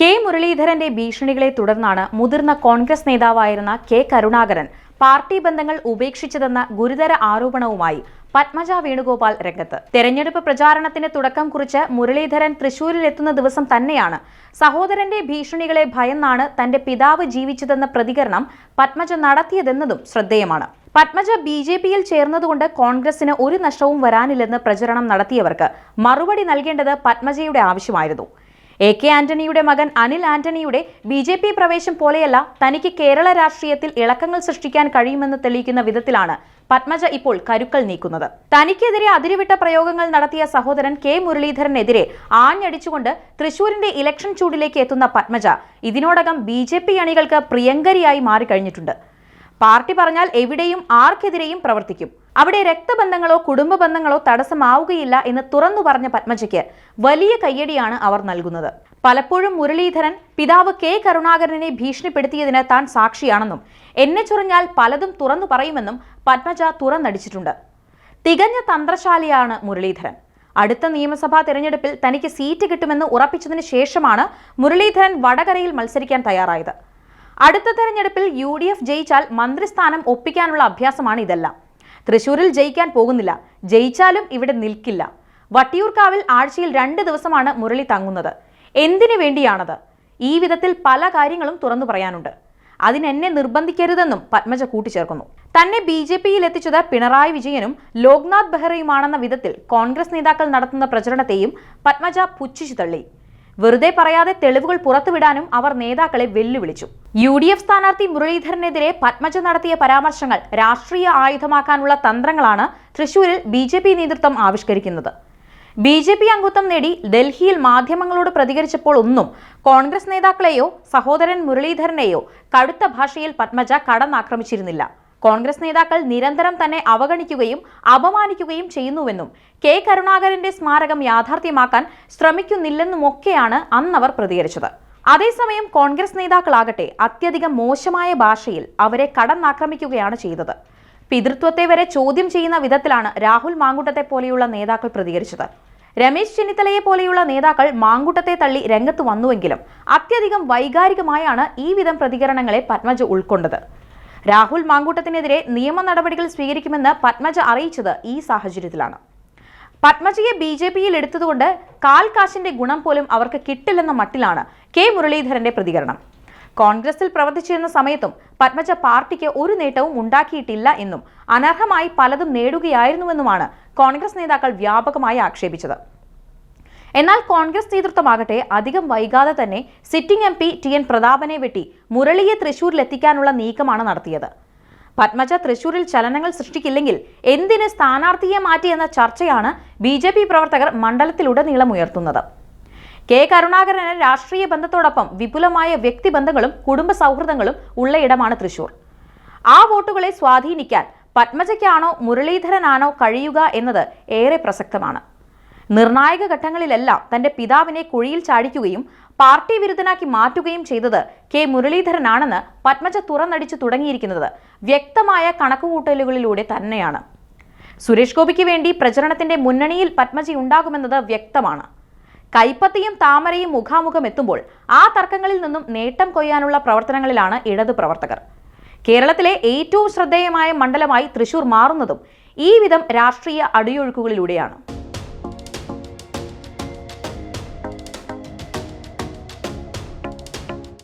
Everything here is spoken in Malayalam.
കെ മുരളീധരന്റെ ഭീഷണികളെ തുടർന്നാണ് മുതിർന്ന കോൺഗ്രസ് നേതാവായിരുന്ന കെ കരുണാകരൻ പാർട്ടി ബന്ധങ്ങൾ ഉപേക്ഷിച്ചതെന്ന ഗുരുതര ആരോപണവുമായി പത്മജ വേണുഗോപാൽ രംഗത്ത്. തെരഞ്ഞെടുപ്പ് പ്രചാരണത്തിന് തുടക്കം കുറിച്ച് മുരളീധരൻ തൃശൂരിൽ എത്തുന്ന ദിവസം തന്നെയാണ് സഹോദരന്റെ ഭീഷണികളെ ഭയന്നാണ് തന്റെ പിതാവ് ജീവിച്ചതെന്ന പ്രതികരണം പത്മജ നടത്തിയതെന്നതും ശ്രദ്ധേയമാണ്. പത്മജ ബി ജെ പിയിൽ ചേർന്നതുകൊണ്ട് കോൺഗ്രസിന് ഒരു നഷ്ടവും വരാനില്ലെന്ന് പ്രചരണം നടത്തിയവർക്ക് മറുപടി നൽകേണ്ടത് പത്മജയുടെ ആവശ്യമായിരുന്നു. എ കെ ആന്റണിയുടെ മകൻ അനിൽ ആന്റണിയുടെ ബി ജെ പി പ്രവേശം പോലെയല്ല തനിക്ക് കേരള രാഷ്ട്രീയത്തിൽ ഇളക്കങ്ങൾ സൃഷ്ടിക്കാൻ കഴിയുമെന്ന് തെളിയിക്കുന്ന വിധത്തിലാണ് പത്മജ ഇപ്പോൾ കരുക്കൾ നീക്കുന്നത്. തനിക്കെതിരെ അതിരുവിട്ട പ്രയോഗങ്ങൾ നടത്തിയ സഹോദരൻ കെ മുരളീധരനെതിരെ ആഞ്ഞടിച്ചുകൊണ്ട് തൃശൂരിന്റെ ഇലക്ഷൻ ചൂടിലേക്ക് എത്തുന്ന പത്മജ ഇതിനോടകം ബി അണികൾക്ക് പ്രിയങ്കരിയായി മാറിക്കഴിഞ്ഞിട്ടുണ്ട്. പാർട്ടി പറഞ്ഞാൽ എവിടെയും ആർക്കെതിരെയും പ്രവർത്തിക്കും. അവിടെ രക്തബന്ധങ്ങളോ കുടുംബ ബന്ധങ്ങളോ തടസ്സമാവുകയില്ല എന്ന് തുറന്നു പറഞ്ഞ പത്മജയ്ക്ക് വലിയ കയ്യടിയാണ് അവർ നൽകുന്നത്. പലപ്പോഴും മുരളീധരൻ പിതാവ് കെ കരുണാകരനെ ഭീഷണിപ്പെടുത്തിയതിന് താൻ സാക്ഷിയാണെന്നും എന്നെ ചൊറിഞ്ഞാൽ പലതും തുറന്നു പറയുമെന്നും പത്മജ തുറന്നടിച്ചിട്ടുണ്ട്. തികഞ്ഞ തന്ത്രശാലിയാണ് മുരളീധരൻ. അടുത്ത നിയമസഭാ തെരഞ്ഞെടുപ്പിൽ തനിക്ക് സീറ്റ് കിട്ടുമെന്ന് ഉറപ്പിച്ചതിന് ശേഷമാണ് മുരളീധരൻ വടകരയിൽ മത്സരിക്കാൻ തയ്യാറായത്. അടുത്ത തെരഞ്ഞെടുപ്പിൽ യു ഡി എഫ് ജയിച്ചാൽ മന്ത്രിസ്ഥാനം ഒപ്പിക്കാനുള്ള അഭ്യാസമാണ് ഇതെല്ലാം. തൃശൂരിൽ ജയിക്കാൻ പോകുന്നില്ല. ജയിച്ചാലും ഇവിടെ നിൽക്കില്ല. വട്ടിയൂർക്കാവിൽ ആഴ്ചയിൽ രണ്ട് ദിവസമാണ് മുരളി തങ്ങുന്നത്. എന്തിനു വേണ്ടിയാണത്? ഈ വിധത്തിൽ പല കാര്യങ്ങളും തുറന്നു പറയാനുണ്ട്. അതിനെന്നെ നിർബന്ധിക്കരുതെന്നും പത്മജ കൂട്ടിച്ചേർക്കുന്നു. തന്നെ ബി ജെ പിയിൽ എത്തിച്ചത് പിണറായി വിജയനും ലോക്നാഥ് ബെഹ്റയുമാണെന്ന വിധത്തിൽ കോൺഗ്രസ് നേതാക്കൾ നടത്തുന്ന പ്രചരണത്തെയും പത്മജ പുച്ഛിച്ചു തള്ളി. വെറുതെ പറയാതെ തെളിവുകൾ പുറത്തുവിടാനും അവർ നേതാക്കളെ വെല്ലുവിളിച്ചു. യു ഡി എഫ് സ്ഥാനാർത്ഥി മുരളീധരനെതിരെ പത്മജ നടത്തിയ പരാമർശങ്ങൾ രാഷ്ട്രീയ ആയുധമാക്കാനുള്ള തന്ത്രങ്ങളാണ് തൃശൂരിൽ ബി ജെ പി നേതൃത്വം ആവിഷ്കരിക്കുന്നത്. ബി ജെ പി അംഗത്വം നേടി ഡൽഹിയിൽ മാധ്യമങ്ങളോട് പ്രതികരിച്ചപ്പോൾ ഒന്നും കോൺഗ്രസ് നേതാക്കളെയോ സഹോദരൻ മുരളീധരനെയോ കടുത്ത ഭാഷയിൽ പത്മജ കടന്നാക്രമിച്ചിരുന്നില്ല. കോൺഗ്രസ് നേതാക്കൾ നിരന്തരം തന്നെ അവഗണിക്കുകയും അപമാനിക്കുകയും ചെയ്യുന്നുവെന്നും കെ കരുണാകരന്റെ സ്മാരകം യാഥാർത്ഥ്യമാക്കാൻ ശ്രമിക്കുന്നില്ലെന്നുമൊക്കെയാണ് അന്നവർ പ്രതികരിച്ചത്. അതേസമയം കോൺഗ്രസ് നേതാക്കളാകട്ടെ അത്യധികം മോശമായ ഭാഷയിൽ അവരെ കടന്നാക്രമിക്കുകയാണ് ചെയ്തത്. പിതൃത്വത്തെ വരെ ചോദ്യം ചെയ്യുന്ന വിധത്തിലാണ് രാഹുൽ മാങ്കുട്ടത്തെ പോലെയുള്ള നേതാക്കൾ പ്രതികരിച്ചത്. രമേശ് ചെന്നിത്തലയെ പോലെയുള്ള നേതാക്കൾ മാങ്കുട്ടത്തെ തള്ളി രംഗത്ത് വന്നുവെങ്കിലും അത്യധികം വൈകാരികമായാണ് ഈ വിധം പ്രതികരണങ്ങളെ പത്മജ ഉൾക്കൊണ്ടത്. രാഹുൽ മാങ്കൂട്ടത്തിനെതിരെ നിയമ നടപടികൾ സ്വീകരിക്കുമെന്ന് പത്മജ അറിയിച്ചത് ഈ സാഹചര്യത്തിലാണ്. പത്മജയെ ബി ജെ പിയിൽ എടുത്തതുകൊണ്ട് കാൽകാശിന്റെ ഗുണം പോലും അവർക്ക് കിട്ടില്ലെന്ന മട്ടിലാണ് കെ മുരളീധരന്റെ പ്രതികരണം. കോൺഗ്രസിൽ പ്രവർത്തിച്ചിരുന്ന സമയത്തും പത്മജ പാർട്ടിക്ക് ഒരു നേട്ടവും ഉണ്ടാക്കിയിട്ടില്ല എന്നും അനർഹമായി പലതും നേടുകയായിരുന്നുവെന്നുമാണ് കോൺഗ്രസ് നേതാക്കൾ വ്യാപകമായി ആക്ഷേപിച്ചത്. എന്നാൽ കോൺഗ്രസ് നേതൃത്വമാകട്ടെ അധികം വൈകാതെ തന്നെ sitting M P T N പ്രതാപനെ വെട്ടി മുരളിയെ തൃശൂരിലെത്തിക്കാനുള്ള നീക്കമാണ് നടത്തിയത്. പത്മജ തൃശൂരിൽ ചലനങ്ങൾ സൃഷ്ടിക്കില്ലെങ്കിൽ എന്തിന് സ്ഥാനാർത്ഥിയെ മാറ്റിയെന്ന ചർച്ചയാണ് ബി ജെ പി പ്രവർത്തകർ മണ്ഡലത്തിലുടനീളം ഉയർത്തുന്നത് കെ കരുണാകരന് രാഷ്ട്രീയ ബന്ധത്തോടൊപ്പം വിപുലമായ വ്യക്തിബന്ധങ്ങളും കുടുംബ സൗഹൃദങ്ങളും ഉള്ള ഇടമാണ് തൃശൂർ. ആ വോട്ടുകളെ സ്വാധീനിക്കാൻ പത്മജയ്ക്കാണോ മുരളീധരനാണോ കഴിയുക എന്നത് ഏറെ പ്രസക്തമാണ്. നിർണായക ഘട്ടങ്ങളിലെല്ലാം തന്റെ പിതാവിനെ കുഴിയിൽ ചാടിക്കുകയും പാർട്ടി വിരുദ്ധനാക്കി മാറ്റുകയും ചെയ്തത് കെ മുരളീധരനാണെന്ന് പത്മജ തുറന്നടിച്ചു തുടങ്ങിയിരിക്കുന്നത് വ്യക്തമായ കണക്കുകൂട്ടലുകളിലൂടെ തന്നെയാണ്. സുരേഷ് ഗോപിക്ക് വേണ്ടി പ്രചരണത്തിന്റെ മുന്നണിയിൽ പത്മജി ഉണ്ടാകുമെന്നത് വ്യക്തമാണ്. കൈപ്പത്തിയും താമരയും മുഖാമുഖം എത്തുമ്പോൾ ആ തർക്കങ്ങളിൽ നിന്നും നേട്ടം കൊയ്യാനുള്ള പ്രവർത്തനങ്ങളിലാണ് ഇടതു പ്രവർത്തകർ. കേരളത്തിലെ ഏറ്റവും ശ്രദ്ധേയമായ മണ്ഡലമായി തൃശൂർ മാറുന്നതും ഈ വിധം രാഷ്ട്രീയ അടിയൊഴുക്കുകളിലൂടെയാണ്.